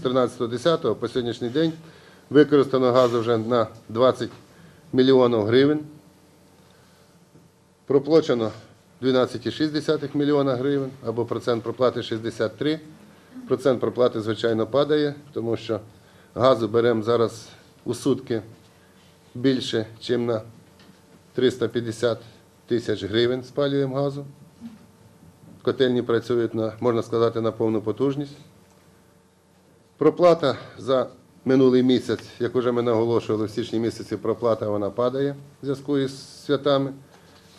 З 13.10 по сьогоднішній день використано газу вже на 20 мільйонів гривень. Проплачено 12,6 мільйона гривень або процент проплати 63. Процент проплати, звичайно, падає, тому що газу беремо зараз у сутки більше, ніж на 350 тисяч гривень спалюємо газу. Котельні працюють на, можна сказати, на повну потужність. Проплата за минулий місяць, як вже ми наголошували, в січні місяці проплата вона падає в зв'язку із святами.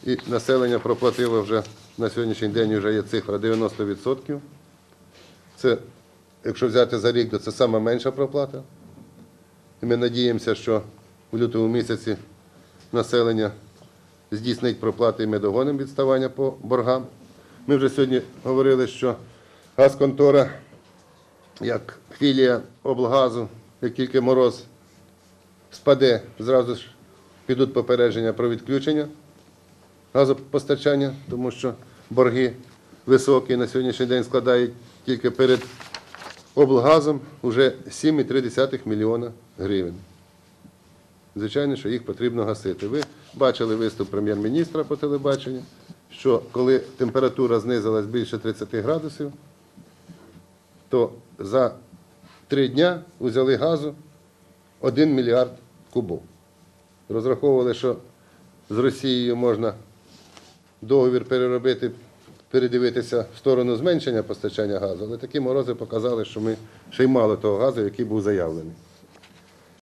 І населення проплатило вже на сьогоднішній день вже є цифра 90%. Це, якщо взяти за рік, то це сама менша проплата. І ми надіємося, що в лютому місяці населення здійснить проплати і ми догонимо відставання по боргам. Ми вже сьогодні говорили, що газконтора, як філія облгазу, як тільки мороз спаде, зразу ж підуть попередження про відключення газопостачання, тому що борги високі на сьогоднішній день складають тільки перед облгазом вже 7,3 мільйона гривень. Звичайно, що їх потрібно гасити. Ви бачили виступ прем'єр-міністра по телебаченню, що коли температура знизилась більше 30 градусів, то за три дня взяли газу 1 мільярд кубов. Розраховували, що з Росією можна договір переробити, передивитися в сторону зменшення постачання газу, але такі морози показали, що ми ще й мало того газу, який був заявлений.